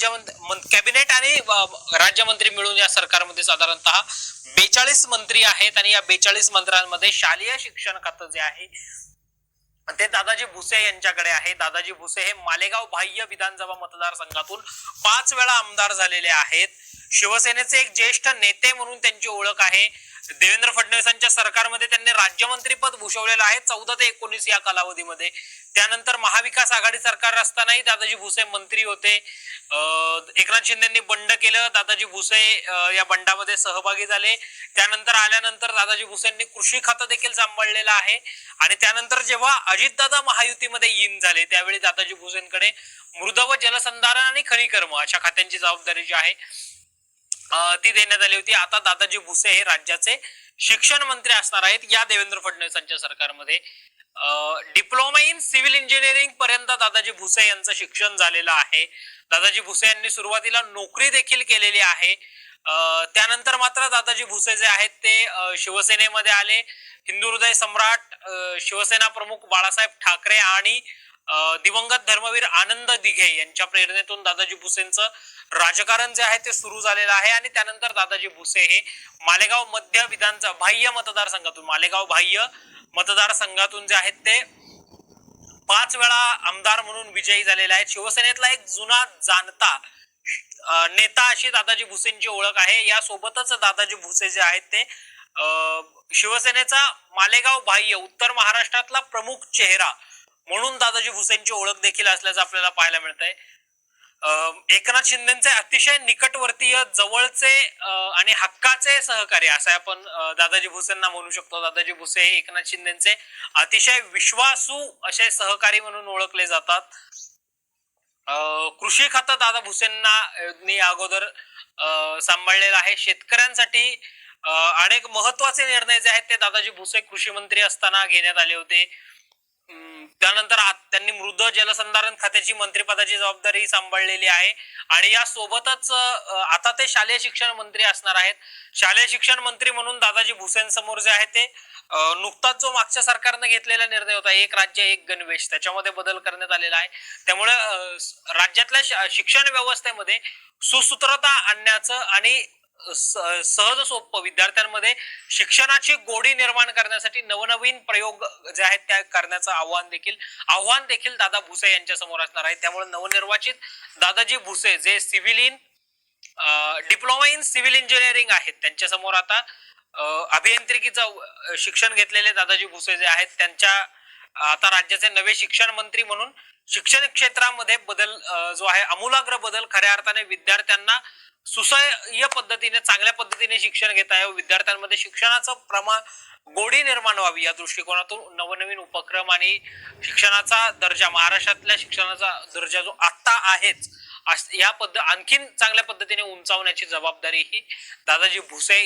राज्यमंत्री कॅबिनेट आणि राज्यमंत्री मिळून या सरकारमध्ये साधारणतः बेचाळीस मंत्री आहेत आणि या बेचाळीस मंत्र्यांमध्ये शालेय शिक्षण खातं जे आहे ते दादाजी भुसे यांच्याकडे आहे. दादाजी भुसे हे मालेगाव बाह्य विधानसभा मतदारसंघातून पाच वेळा आमदार झालेले आहेत. शिवसेनेचे एक ज्येष्ठ नेते म्हणून त्यांची ओळख आहे. देवेंद्र फडणवीसांच्या सरकारमध्ये त्यांनी राज्यमंत्री पद भूषवलेलं आहे. चौदा ते एकोणीस या कालावधीमध्ये. त्यानंतर महाविकास आघाडी सरकार असतानाही दादाजी भुसे मंत्री होते. एकनाथ शिंदेंनी बंड केलं दादाजी भुसे या बंडामध्ये सहभागी झाले. त्यानंतर आल्यानंतर दादाजी भुसेंनी कृषी खातं देखील सांभाळलेलं आहे. आणि त्यानंतर जेव्हा अजितदादा महायुतीमध्ये इन झाले त्यावेळी दादाजी भुसेंकडे मृद व जलसंधारण आणि खनिकर्म अशा खात्यांची जबाबदारी जी आहे ती देण्यात आली होती. आता दादाजी भुसे हे राज्याचे शिक्षण मंत्री असणार आहेत या देवेंद्र फडणवीसांच्या सरकारमध्ये. डिप्लोमा इन सिव्हिल इंजिनिअरिंग पर्यंत दादाजी भुसे यांचं शिक्षण झालेलं आहे. दादाजी भुसे यांनी सुरुवातीला नोकरी देखील केलेली आहे. त्यानंतर मात्र दादाजी भुसे जे आहेत ते शिवसेनेमध्ये आले. हिंदू हृदय सम्राट शिवसेना प्रमुख बाळासाहेब ठाकरे आणि दिवंगत धर्मवीर आनंद दिघे यांच्या प्रेरणेतून दादाजी भुसेंचं राजकारण जे आहे ते सुरू झालेलं आहे आणि त्यानंतर दादाजी भुसे हे मालेगाव मध्य विधानसभा बाह्य मतदारसंघातून मालेगाव बाह्य मतदारसंघातून जे आहेत ते पाच वेळा आमदार म्हणून विजयी झालेले आहेत. शिवसेनेतला एक जुना जाणता नेता अशी दादाजी भुसेंची ओळख आहे. यासोबतच दादाजी भुसे जे आहेत ते शिवसेनेचा मालेगाव बाह्य उत्तर महाराष्ट्रातला प्रमुख चेहरा म्हणून दादाजी भुसेंची ओळख देखील असल्याचं आपल्याला पाहायला मिळतंय. आहे एकनाथ शिंदेचे अतिशय निकटवर्तीय जवळचे आणि हक्काचे सहकारी असं आपण दादाजी भुसेंना म्हणू शकतो. दादाजी भुसे हे एकनाथ शिंदेचे अतिशय विश्वासू असे सहकारी म्हणून ओळखले जातात. कृषी खातं दादा भुसेंना अगोदर सांभाळलेलं आहे. शेतकऱ्यांसाठी अनेक महत्त्वाचे निर्णय जे आहेत ते दादाजी भुसे कृषी मंत्री असताना घेण्यात आले होते. त्यानंतर त्यांनी मृद जलसंधारण खात्याची मंत्रीपदाची जबाबदारी सांभाळलेली आहे. आणि या सोबतच आता ते शालेय शिक्षण मंत्री असणार आहेत. शालेय शिक्षण मंत्री म्हणून दादाजी भुसेंसमोर जे आहे ते नुकताच जो मागच्या सरकारनं घेतलेला निर्णय होता एक राज्य एक गणवेश त्याच्यामध्ये बदल करण्यात आलेला आहे. त्यामुळे राज्यातल्या शिक्षण व्यवस्थेमध्ये सुसूत्रता आणण्याचं आणि सहज सोपं विद्यार्थ्यांमध्ये शिक्षणाची गोडी निर्माण करण्यासाठी नवनवीन प्रयोग जे आहेत त्या करण्याचं आव्हान देखील आव्हान देखील दादा भुसे यांच्या समोर असणार आहे. त्यामुळे नवनिर्वाचित दादाजी भुसे जे civil in diploma in civil engineering आहेत त्यांच्यासमोर आता अभियांत्रिकीचं शिक्षण घेतलेले दादाजी भुसे जे आहेत त्यांच्या आता राज्याचे नवे शिक्षण मंत्री म्हणून शिक्षण क्षेत्रामध्ये बदल जो आहे आमूलाग्र बदल खऱ्या अर्थाने विद्यार्थ्यांना सुसह्य पद्धतीने चांगल्या पद्धतीने शिक्षण घेता यावं विद्यार्थ्यांमध्ये शिक्षणाचं प्रमाण गोडी निर्माण व्हावी या दृष्टिकोनातून नवनवीन उपक्रम आणि शिक्षणाचा दर्जा महाराष्ट्रातल्या शिक्षणाचा दर्जा जो आत्ता आहेच या पद्धत आणखीन चांगल्या पद्धतीने उंचावण्याची जबाबदारी ही दादाजी भुसे